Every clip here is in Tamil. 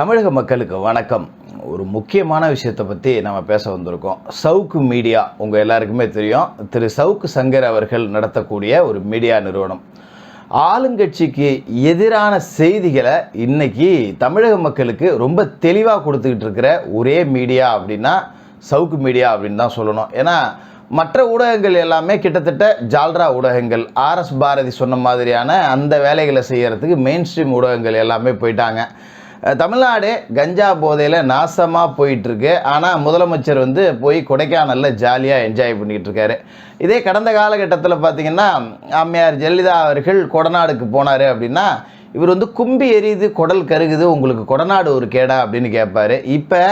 தமிழக மக்களுக்கு வணக்கம். ஒரு முக்கியமான விஷயத்தை பற்றி நம்ம பேச வந்திருக்கோம். சவுக்கு மீடியா உங்கள் எல்லாருக்குமே தெரியும். திரு சவுக்கு சங்கர் அவர்கள் நடத்தக்கூடிய ஒரு மீடியா நிறுவனம். ஆளுங்கட்சிக்கு எதிரான செய்திகளை இன்னைக்கு தமிழக மக்களுக்கு ரொம்ப தெளிவாக கொடுத்துக்கிட்டு இருக்கிற ஒரே மீடியா அப்படின்னா சவுக்கு மீடியா அப்படின்னு தான் சொல்லணும். ஏன்னா மற்ற ஊடகங்கள் எல்லாமே கிட்டத்தட்ட ஜால்ரா ஊடகங்கள். ஆர்எஸ் பாரதி சொன்ன மாதிரியான அந்த வேலைகளை செய்கிறதுக்கு மெயின் ஸ்ட்ரீம் ஊடகங்கள் எல்லாமே போயிட்டாங்க. தமிழ்நாடு கஞ்சா போதையில் நாசமாக போயிட்டுருக்கு. ஆனால் முதலமைச்சர் வந்து போய் கொடைக்கானலில் ஜாலியாக என்ஜாய் பண்ணிக்கிட்டு இருக்காரு. இதே கடந்த காலகட்டத்தில் பார்த்திங்கன்னா அம்மையார் ஜெயலலிதா அவர்கள் கொடநாடுக்கு போனார் அப்படின்னா இவர் வந்து கும்பி எரியுது குடல் கருகுது உங்களுக்கு கொடநாடு ஒரு கேடா அப்படின்னு கேட்பாரு. இப்போ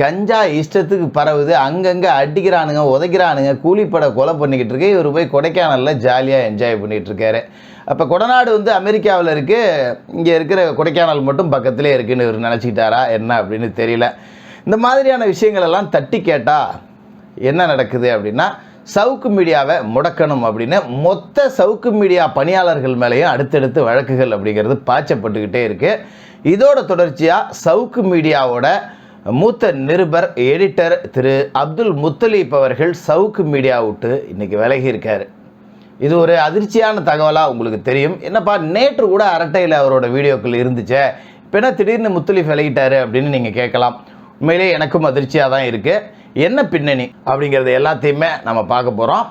கஞ்சா இஷ்டத்துக்கு பரவுது அங்கங்கே அடிக்கிறானுங்க உதைக்கிறானுங்க கூலிப்பட கொலை பண்ணிக்கிட்டு இருக்கு. இவர் போய் கொடைக்கானலில் ஜாலியாக என்ஜாய் பண்ணிகிட்டு இருக்காரு. அப்போ கொடநாடு வந்து அமெரிக்காவில் இருக்குது இங்கே இருக்கிற கொடைக்கானல் மட்டும் பக்கத்திலே இருக்குன்னு இவர் நினச்சிக்கிட்டாரா என்ன அப்படின்னு தெரியல. இந்த மாதிரியான விஷயங்கள் எல்லாம் தட்டி கேட்டால் என்ன நடக்குது அப்படின்னா சவுக்கு மீடியாவை முடக்கணும் அப்படின்னு மொத்த சவுக்கு மீடியா பணியாளர்கள் மேலேயும் அடுத்தடுத்து வழக்குகள் அப்படிங்கிறது பாய்ச்சப்பட்டுக்கிட்டே இருக்குது இதோட தொடர்ச்சியாக சவுக்கு மீடியாவோட மூத்த நிருபர் எடிட்டர் திரு அப்துல் முத்தலீப் அவர்கள் சவுக்கு மீடியா விட்டு இன்னைக்கு விலகி இது ஒரு அதிர்ச்சியான தகவலாக உங்களுக்கு தெரியும். என்னப்பா நேற்று கூட அரட்டையில் அவரோட வீடியோக்கள் இருந்துச்சே. இப்போ என்ன திடீர்னு முத்தலீப் விலகிட்டாரு அப்படின்னு நீங்கள் கேட்கலாம். உண்மையிலே எனக்கும் அதிர்ச்சியாக தான் இருக்குது என்ன பின்னணி அப்படிங்கிறது எல்லாத்தையுமே நம்ம பார்க்க போகிறோம்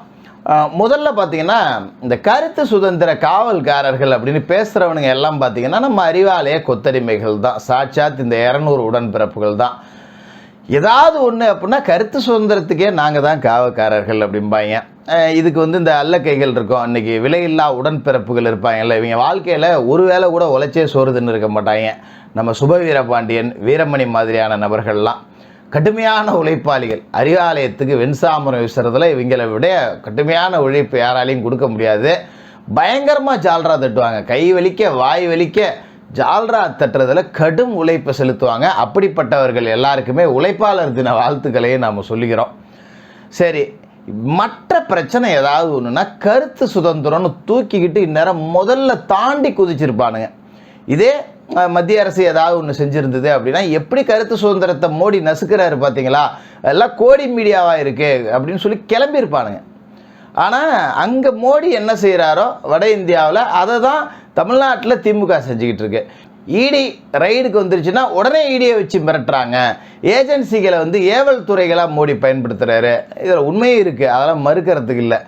முதல்ல பார்த்தீங்கன்னா இந்த கருத்து சுதந்திர காவல்காரர்கள் அப்படின்னு பேசுகிறவனுங்க எல்லாம் பார்த்தீங்கன்னா நம்ம அறிவாலய கொத்தடிமைகள் தான். சாட்சாத் இந்த இரநூறு உடன்பிறப்புகள் தான். ஏதாவது ஒன்று அப்படின்னா கருத்து சுதந்திரத்துக்கே நாங்கள் தான் காவல்காரர்கள் அப்படிம்பாங்க. இதுக்கு வந்து இந்த அல்லக்கைகள் இருக்கும். அன்றைக்கி விலையில்லா உடன்பிறப்புகள் இருப்பாங்கல்ல இவங்க வாழ்க்கையில் ஒரு வேளை கூட உழைச்சே சோறுதுன்னு இருக்க மாட்டாங்க. நம்ம சுப வீரபாண்டியன் வீரமணி மாதிரியான நபர்கள்லாம். கடுமையான உழைப்பாளிகள். அறிவாலயத்துக்கு வெண்சாமரம் வீசுறதுல இவங்களை விட கடுமையான உழைப்பு யாராலையும் கொடுக்க முடியாது. பயங்கரமாக ஜால்ரா தட்டுவாங்க. கை வலிக்க வாய் வலிக்க ஜால்ரா தட்டுறதுல கடும் உழைப்பை செலுத்துவாங்க. அப்படிப்பட்டவர்கள் எல்லாருக்குமே உழைப்பாளர் தின வாழ்த்துக்களையும் நாம் சொல்லிக்கிறோம் சரி மற்ற பிரச்சனை ஏதாவது ஒன்றுனா கருத்து சுதந்திரம்னு தூக்கிக்கிட்டு இந்நேரம் முதல்ல தாண்டி குதிச்சிருப்பானுங்க. இதே மத்திய அரசு ஏதாவது ஒன்று செஞ்சுருந்தது அப்படின்னா எப்படி கருத்து சுதந்திரத்தை மோடி நசுக்கிறாரு பார்த்தீங்களா எல்லாம் கோடி மீடியாவாக இருக்குது அப்படின்னு சொல்லி கிளம்பியிருப்பானுங்க. ஆனால் அங்கே மோடி என்ன செய்கிறாரோ வட இந்தியாவில் அதை தான் தமிழ்நாட்டில் திமுக செஞ்சுக்கிட்டு இருக்கு. இடி ரைடுக்கு வந்துருச்சுன்னா உடனே இடியை வச்சு மிரட்டுறாங்க. ஏஜென்சிகளை வந்து ஏவல் துறைகளாக மோடி பயன்படுத்துகிறாரு இதில் உண்மையும் இருக்குது அதெல்லாம் மறுக்கிறதுக்கு இல்லை.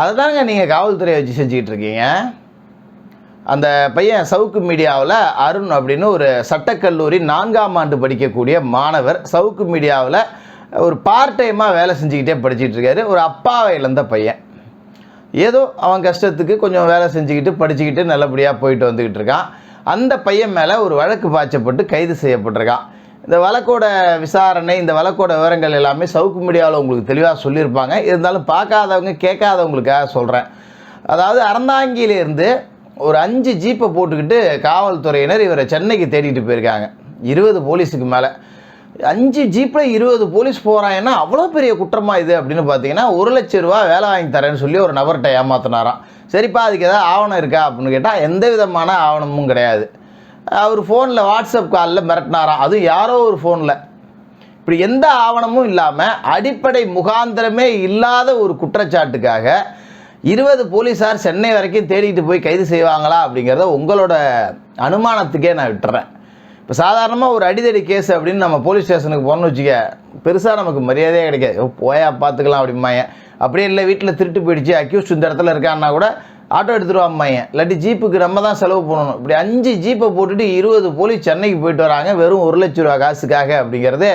அதை தாங்க நீங்கள் காவல்துறையை வச்சு செஞ்சுக்கிட்டு இருக்கீங்க. அந்த பையன் சவுக்கு மீடியாவில் அருண் அப்படின்னு ஒரு சட்டக்கல்லூரி நான்காம் ஆண்டு படிக்கக்கூடிய மாணவர். சவுக்கு மீடியாவில் ஒரு பார்ட் டைமாக வேலை செஞ்சுக்கிட்டே படிச்சிட்டு இருக்காரு. ஒரு அப்பாவை இழந்த பையன். ஏதோ அவன் கஷ்டத்துக்கு கொஞ்சம் வேலை செஞ்சுக்கிட்டு படிச்சுக்கிட்டு நல்லபடியாக போயிட்டு வந்துக்கிட்டு இருக்கான். அந்த பையன் மேலே ஒரு வழக்கு பாய்ச்சப்பட்டு கைது செய்யப்பட்டிருக்கான். இந்த வழக்கோட விசாரணை இந்த வழக்கோட விவரங்கள் எல்லாமே சவுக்கு மீடியாவில் உங்களுக்கு தெளிவாக சொல்லியிருப்பாங்க. இருந்தாலும் பார்க்காதவங்க கேட்காதவங்களுக்காக சொல்கிறேன் அதாவது அறந்தாங்கியிலேருந்து ஒரு அஞ்சு ஜீப்பை போட்டுக்கிட்டு காவல்துறையினர் இவரை சென்னைக்கு தேடிட்டு போயிருக்காங்க. இருபது போலீஸுக்கு மேலே. அஞ்சு ஜீப்பில் இருபது போலீஸ் போகிறாங்கன்னா அவ்வளோ பெரிய குற்றமா இது அப்படின்னு பார்த்தீங்கன்னா ஒரு லட்ச ரூபா வேலை வாங்கி தரேன்னு சொல்லி ஒரு நபர்கிட்ட ஏமாத்தினாராம். சரிப்பா அதுக்கு ஏதாவது ஆவணம் இருக்கா அப்படின்னு கேட்டால் எந்த விதமான ஆவணமும் கிடையாது. அவர் ஃபோனில் வாட்ஸ்அப் காலில் மிரட்டினாராம். அதுவும் யாரோ ஒரு ஃபோனில் இப்படி எந்த ஆவணமும் இல்லாமல் அடிப்படை முகாந்திரமே இல்லாத ஒரு குற்றச்சாட்டுக்காக இருபது போலீஸார் சென்னை வரைக்கும் தேடிட்டு போய் கைது செய்வாங்களா அப்படிங்கிறத உங்களோட அனுமானத்துக்கே நான் விட்டுறேன். இப்போ சாதாரணமாக ஒரு அடிதடி கேஸ் அப்படின்னு நம்ம போலீஸ் ஸ்டேஷனுக்கு போனோம்னு வச்சுக்க பெருசாக நமக்கு மரியாதையே கிடைக்காது. போயா பார்த்துக்கலாம் அப்படிம்பாங்க. அப்படியே இல்லை வீட்டில் திருட்டு போயிடுச்சு அக்யூஸ்ட் இந்த இடத்துல இருக்கான்னா கூட ஆட்டோ எடுத்துகிட்டு மையன் இல்லாட்டி ஜீப்புக்கு நம்ம தான் செலவு பண்ணணும். இப்படி அஞ்சு ஜீப்பை போட்டுட்டு இருபது போலீஸ் சென்னைக்கு போயிட்டு வராங்க. வெறும் ஒரு லட்ச ரூபா காசுக்காக அப்படிங்கிறது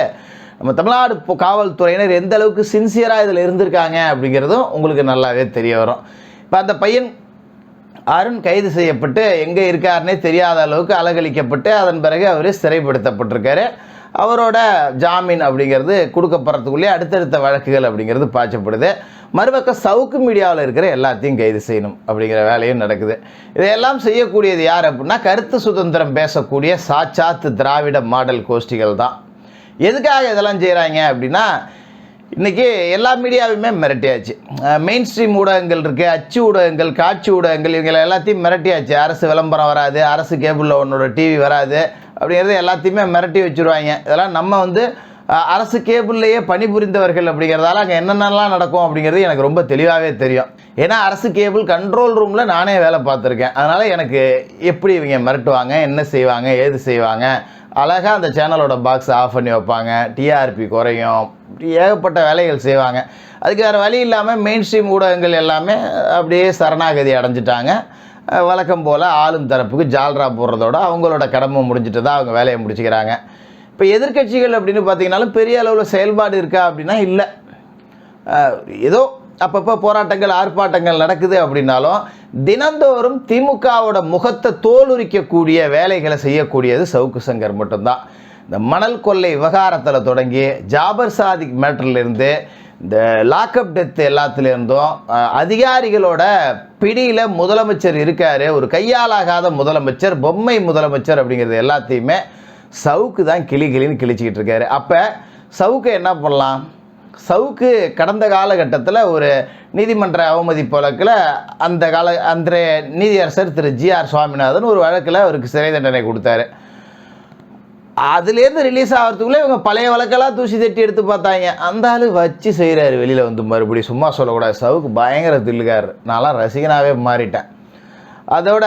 நம்ம தமிழ்நாடு இப்போ காவல்துறையினர் எந்த அளவுக்கு சின்சியராக இதில் இருந்திருக்காங்க அப்படிங்கிறதும் உங்களுக்கு நல்லாவே தெரிய வரும். இப்போ அந்த பையன் அருண் கைது செய்யப்பட்டு எங்கே இருக்காருன்னே தெரியாத அளவுக்கு அலகழிக்கப்பட்டு அதன் பிறகு அவர் சிறைப்படுத்தப்பட்டிருக்காரு. அவரோட ஜாமீன் அப்படிங்கிறது கொடுக்கப்படுறதுக்குள்ளே அடுத்தடுத்த வழக்குகள் அப்படிங்கிறது பாய்ச்சப்படுது. மறுபக்கம் சவுக்கு மீடியாவில் இருக்கிற எல்லாத்தையும் கைது செய்யணும் அப்படிங்கிற வேலையும் நடக்குது. இதையெல்லாம் செய்யக்கூடியது யார் அப்படின்னா கருத்து சுதந்திரம் பேசக்கூடிய சாட்சாத்து திராவிட மாடல் கோஷ்டிகள் தான் எதுக்காக இதெல்லாம் செய்கிறாங்க அப்படின்னா இன்றைக்கி எல்லா மீடியாவையுமே மிரட்டியாச்சு. மெயின் ஸ்ட்ரீம் ஊடகங்கள் இருக்குது அச்சு ஊடகங்கள் காட்சி ஊடகங்கள் இவங்களை எல்லாத்தையும் மிரட்டியாச்சு. அரசு விளம்பரம் வராது அரசு கேபிளில் உன்னோட டிவி வராது அப்படிங்கிறது எல்லாத்தையுமே மிரட்டி வச்சுருவாங்க. இதெல்லாம் நம்ம வந்து அரசு கேபிள்லேயே பணிபுரிந்தவர்கள் அப்படிங்கிறதால அங்கே என்னென்னலாம் நடக்கும் அப்படிங்கிறது எனக்கு ரொம்ப தெளிவாகவே தெரியும். ஏன்னா அரசு கேபிள் கண்ட்ரோல் ரூமில் நானே வேலை பார்த்துருக்கேன். அதனால் எனக்கு எப்படி இவங்க மிரட்டுவாங்க என்ன செய்வாங்க ஏது செய்வாங்க அழகாக அந்த சேனலோட பாக்ஸ் ஆஃப் பண்ணி வைப்பாங்க. டிஆர்பி குறையும். ஏகப்பட்ட வேலைகள் செய்வாங்க. அதுக்கு வேறு வழி இல்லாமல் மெயின் ஸ்ட்ரீம் ஊடகங்கள் எல்லாமே அப்படியே சரணாகதி அடைஞ்சிட்டாங்க. வழக்கம் போல் ஆளும் தரப்புக்கு ஜால்ரா போடுறதோட அவங்களோட கடமை முடிஞ்சிட்டு தான் அவங்க வேலையை முடிச்சுக்கிறாங்க. இப்போ எதிர்க்கட்சிகள் அப்படின்னு பார்த்தீங்கன்னாலும் பெரிய அளவில் செயல்பாடு இருக்கா அப்படின்னா இல்லை. ஏதோ அப்பப்போ போராட்டங்கள் ஆர்ப்பாட்டங்கள் நடக்குது அப்படின்னாலும் தினந்தோறும் திமுகவோட முகத்தை தோலுரிக்கக்கூடிய வேலைகளை செய்யக்கூடியது சவுக்கு சங்கர் மட்டும்தான். இந்த மணல் கொள்ளை விவகாரத்தில் தொடங்கி ஜாபர் சாதிக் மேட்டர்லேருந்து இந்த லாக்அப் டெத் எல்லாத்துலேருந்தும் அதிகாரிகளோட பிடியில் முதலமைச்சர் இருக்கார். ஒரு கையாலாகாத முதலமைச்சர் பொம்மை முதலமைச்சர் அப்படிங்கிறது எல்லாத்தையுமே சவுக்கு தான் கிளி கிளின்னு கிழிச்சிக்கிட்டு இருக்காரு. அப்போ சவுக்கு என்ன பண்ணலாம்? சவுக்கு கடந்த காலகட்டத்தில் ஒரு நீதிமன்ற அவமதிப்பு வழக்கில் அந்த கால அன்றைய நீதியரசர் திரு ஜிஆர் சுவாமிநாதன் ஒரு வழக்கில் அவருக்கு சிறை தண்டனை கொடுத்தாரு. அதுலேருந்து ரிலீஸ் ஆகிறதுக்குள்ளே இவங்க பழைய வழக்கெல்லாம் தூசி தட்டி எடுத்து பார்த்தாங்க. அந்த ஆள் வச்சு செய்கிறாரு வெளியில் வந்து மறுபடியும். சும்மா சொல்லக்கூடாது சவுக்கு பயங்கர தில்லுகார் நான்லாம் ரசிகனாகவே மாறிட்டேன். அதோட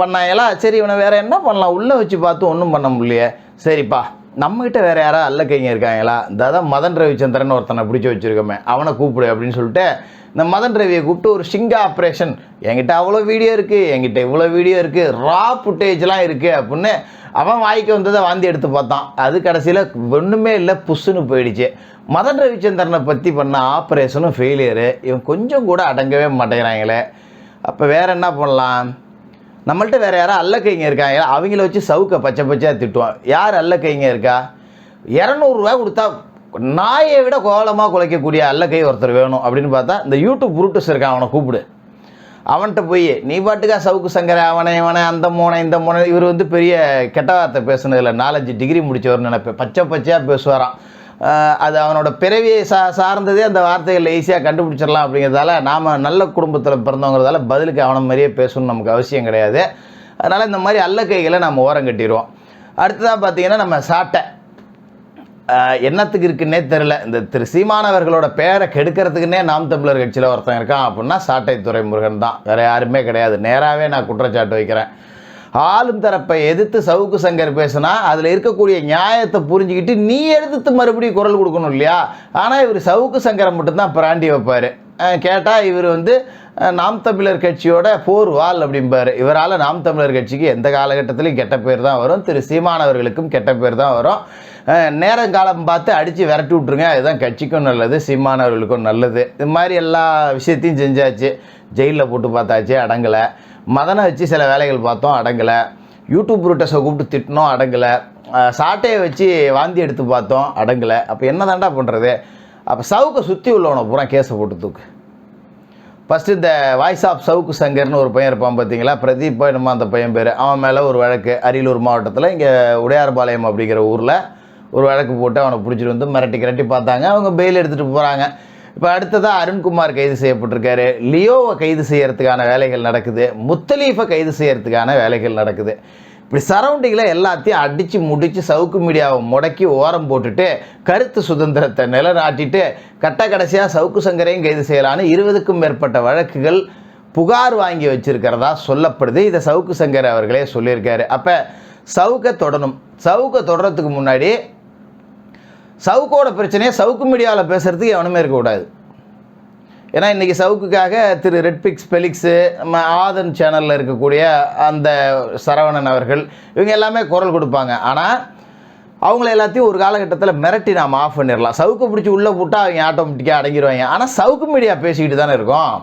பண்ணாங்களா சரி இவனை வேறு என்ன பண்ணலாம்? உள்ளே வச்சு பார்த்து ஒன்றும் பண்ண முடியலையே. சரிப்பா நம்மகிட்ட வேறு யாராவது அல்ல கைங்க இருக்காங்களா? இந்த அதான் மதன் ரவிச்சந்திரன் ஒருத்தனை பிடிச்சி வச்சுருக்கோமே. அவனை கூப்பிடு அப்படின்னு சொல்லிட்டு இந்த மதன் ரவியை கூப்பிட்டு ஒரு சிங்கா ஆப்ரேஷன் என்கிட்ட அவ்வளோ வீடியோ இருக்குது என்கிட்ட இவ்வளோ வீடியோ இருக்குது ரா ஃபுட்டேஜ்லாம் இருக்குது அப்படின்னு அவன் வாய்க்கு வந்ததை வாந்தி எடுத்து பார்த்தான். அது கடைசியில் ஒன்றுமே இல்லை புஷ்ஷுன்னு போயிடுச்சு. மதன் ரவிச்சந்திரனை பற்றி பண்ண ஆப்ரேஷனும் ஃபெயிலியரு இவன் கொஞ்சம் கூட அடங்கவே மாட்டேங்கிறாங்களே. அப்போ வேற என்ன பண்ணலாம்? நம்மள்ட்ட வேறு யாரா அல்லக்கைங்க இருக்காங்க. அவங்கள வச்சு சவுக்க பச்சை பச்சையாக திட்டுவான். யார் அல்ல கைங்க இருக்கா இரநூறுவா கொடுத்தா நாயை விட கோலமாக குலைக்கக்கூடிய அல்லக்கை ஒருத்தர் வேணும் அப்படின்னு பார்த்தா இந்த யூடியூப் புருட்டஸ் இருக்கான் அவனை கூப்பிடு. அவன்கிட்ட போய் நீ பாட்டுக்கா சவுக்கு சங்கரை அவனை இவனை அந்த மோனை இந்த மோனை. இவர் வந்து பெரிய கெட்ட வார்த்தை பேசுனதில்ல நாலஞ்சு டிகிரி முடித்தவர் நினைப்பேன். பச்சை பச்சையாக பேசுவாராம். அது அவனோட பிறவியை சா சார்ந்ததே அந்த வார்த்தைகளில் ஈஸியாக கண்டுபிடிச்சிடலாம் அப்படிங்கிறதால நாம் நல்ல குடும்பத்தில் பிறந்தவங்கிறதால பதிலுக்கு அவனை மாதிரியே பேசணும்னு நமக்கு அவசியம் கிடையாது. அதனால் இந்த மாதிரி அல்ல கைகளை நம்ம ஓரம் கட்டிடுவோம். அடுத்ததாக பார்த்தீங்கன்னா நம்ம சாட்டை. என்னத்துக்கு இருக்குன்னே தெரில இந்த திரு சீமானவர்களோட பேரை கெடுக்கிறதுக்குன்னே நாம் தமிழர் கட்சியில் ஒருத்தன் இருக்கான் அப்படின்னா சாட்டை துறைமுருகன் தான். வேறு யாருமே கிடையாது. நேராகவே நான் குற்றச்சாட்டு வைக்கிறேன். ஆளும் தரப்பை எதிர்த்து சவுக்கு சங்கர் பேசுனா அதில் இருக்கக்கூடிய நியாயத்தை புரிஞ்சுக்கிட்டு நீ எதிர்த்து மறுபடியும் குரல் கொடுக்கணும் இல்லையா? ஆனால் இவர் சவுக்கு சங்கரை மட்டும்தான் பிராண்டி வைப்பார். கேட்டால் இவர் வந்து நாம் தமிழர் கட்சியோட போர் வால் அப்படிம்பார். இவரால் நாம் தமிழர் கட்சிக்கு எந்த காலகட்டத்திலையும் கெட்ட பேர் தான் வரும். திரு சீமானவர்களுக்கும் கெட்ட பேர் தான் வரும். நேரங்காலம் பார்த்து அடித்து விரட்டி விட்ருங்க அதுதான் கட்சிக்கும் நல்லது சீமானவர்களுக்கும் நல்லது. இது மாதிரி எல்லா விஷயத்தையும் செஞ்சாச்சு. ஜெயிலில் போட்டு பார்த்தாச்சு அடங்கலை. மதனை வச்சு சில வேலைகள் பார்த்தோம் அடங்கலை. யூடியூப் ரூட்டஸை கூப்பிட்டு திட்டினோம் அடங்கலை. சாட்டையை வச்சு வாந்தி எடுத்து பார்த்தோம் அடங்கலை. அப்போ என்ன தாண்டா பண்ணுறது அப்போ சவுக்கை சுற்றி உள்ளவனை பூரா கேஸை போட்டு தூக்கு. ஃபஸ்ட்டு இந்த வாய்ஸ் ஆஃப் சவுக்கு சங்கர்னு ஒரு பையன் இருப்பான் பார்த்தீங்களா? பிரதீப் என்னமோ அந்த பையன் பேர். அவன் மேலே ஒரு வழக்கு. அரியலூர் மாவட்டத்தில் இங்கே உடையார்பாளையம் அப்படிங்கிற ஊரில் ஒரு வழக்கு போட்டு அவனை பிடிச்சிட்டு வந்து மிரட்டி கிரட்டி பார்த்தாங்க. அவங்க பெயில் எடுத்துகிட்டு போகிறாங்க இப்போ அடுத்ததாக அருண்குமார் கைது செய்யப்பட்டிருக்காரு. லியோவை கைது செய்யறதுக்கான வேலைகள் நடக்குது. முத்தலீஃபை கைது செய்யறதுக்கான வேலைகள் நடக்குது. இப்படி சரௌண்டிங்கில் எல்லாத்தையும் அடித்து முடித்து சவுக்கு மீடியாவை முடக்கி ஓரம் போட்டுட்டு கருத்து சுதந்திரத்தை நிலநாட்டிட்டு கட்ட கடைசியாக சவுக்கு சங்கரையும் கைது செய்யலான்னு இருபதுக்கும் மேற்பட்ட வழக்குகள் புகார் வாங்கி வச்சிருக்கிறதா சொல்லப்படுது. இதை சவுக்கு சங்கர் அவர்களே சொல்லியிருக்காரு. அப்போ சவுக்கை தொடணும். சவுக்கை தொடறதுக்கு முன்னாடி சவுக்கோட பிரச்சனையை சவுக்கு மீடியாவில் பேசுகிறதுக்கு எவனுமே இருக்கக்கூடாது ஏன்னா இன்றைக்கி சவுக்குக்காக திரு ரெட்பிக்ஸ் பெலிக்ஸு நம்ம ஆதன் சேனலில் இருக்கக்கூடிய அந்த சரவணன் அவர்கள் இவங்க எல்லாமே குரல் கொடுப்பாங்க. ஆனால் அவங்கள எல்லாத்தையும் ஒரு காலகட்டத்தில் மிரட்டி நாம் ஆஃப் பண்ணிடலாம். சவுக்கு பிடிச்சி உள்ளே போட்டால் அவங்க ஆட்டோமேட்டிக்காக அடங்கிடுவாங்க ஆனால் சவுக்கு மீடியா பேசிக்கிட்டு தானே இருக்கோம்.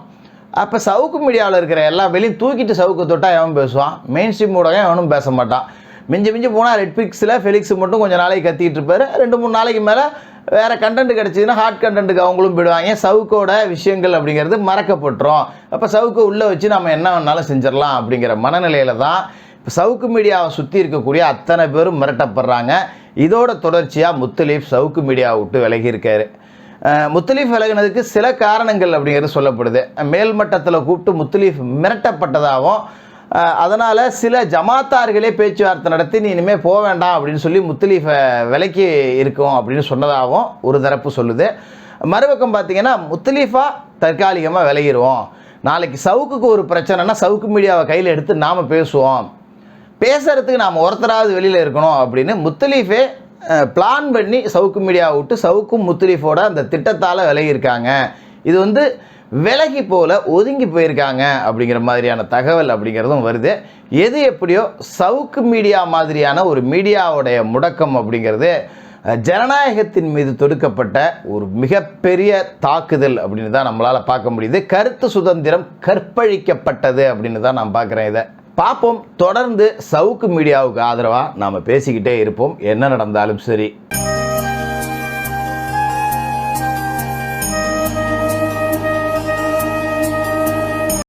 அப்போ சவுக்கு மீடியாவில் இருக்கிற எல்லா வெளியும் தூக்கிட்டு சவுக்கு தொட்டால் எவன் பேசுவான்? மெயின் ஸ்ட்ரீம் ஊடகம் எவனும் பேச மாட்டான். மிஞ்சி மிஞ்சி போனால் ரெட்பிக்ஸில் ஃபெலிக்ஸ் மட்டும் கொஞ்சம் நாளைக்கு கத்திட்டு இருப்பாரு. ரெண்டு மூணு நாளைக்கு மேலே வேறு கண்டென்ட் கிடச்சிதுன்னா ஹாட் கண்டென்ட்டுக்கு அவங்களும் போயிடுவாங்க. சவுக்கோட விஷயங்கள் அப்படிங்கிறது மறக்கப்பட்டுரும். அப்போ சவுக்கை உள்ளே வச்சு நம்ம என்ன வேணாலும் செஞ்சிடலாம் அப்படிங்கிற மனநிலையில தான் இப்போ சவுக்கு மீடியாவை சுற்றி இருக்கக்கூடிய அத்தனை பேரும் மிரட்டப்படுறாங்க. இதோட தொடர்ச்சியாக முத்துலீஃப் சவுக்கு மீடியாவை விட்டு விலகி இருக்காரு. முத்துலீஃப் முத்தலீஃப் விலகினதுக்கு சில காரணங்கள் அப்படிங்கிறது சொல்லப்படுது. மேல்மட்டத்தில் கூப்பிட்டு முத்தலீஃப் மிரட்டப்பட்டதாகவும் அதனால் சில ஜமாத்தார்களே பேச்சுவார்த்தை நடத்தி நீ இனிமேல் போக வேண்டாம் அப்படின்னு சொல்லி முத்தலீஃபை விலைக்கு இருக்கும் அப்படின்னு சொன்னதாகவும் ஒரு தரப்பு சொல்லுது. மறுபக்கம் பார்த்தீங்கன்னா முத்தலீஃபா தற்காலிகமாக விலகிடுவோம் நாளைக்கு சவுக்குக்கு ஒரு பிரச்சனைனா சவுக்கு மீடியாவை கையில் எடுத்து நாம் பேசுவோம். பேசுகிறதுக்கு நாம் ஒருத்தராவது வெளியில் இருக்கணும் அப்படின்னு முத்தலீஃபே பிளான் பண்ணி சவுக்கு மீடியாவை விட்டு சவுக்கும் முத்தலீஃபோட அந்த திட்டத்தால் விலகியிருக்காங்க. இது வந்து விலகி போல ஒதுங்கி போயிருக்காங்க அப்படிங்கிற மாதிரியான தகவல் அப்படிங்கிறதும் வருது. எது எப்படியோ சவுக்கு மீடியா மாதிரியான ஒரு மீடியாவுடைய முடக்கம் அப்படிங்கிறது ஜனநாயகத்தின் மீது தொடுக்கப்பட்ட ஒரு மிகப்பெரிய தாக்குதல் அப்படின்னு தான் நம்மளால் பார்க்க முடியுது. கருத்து சுதந்திரம் கற்பழிக்கப்பட்டது அப்படின்னு தான் நான் பார்க்குறேன் இதை. பார்ப்போம். தொடர்ந்து சவுக்கு மீடியாவுக்கு ஆதரவாக நாம் பேசிக்கிட்டே இருப்போம். என்ன நடந்தாலும் சரி.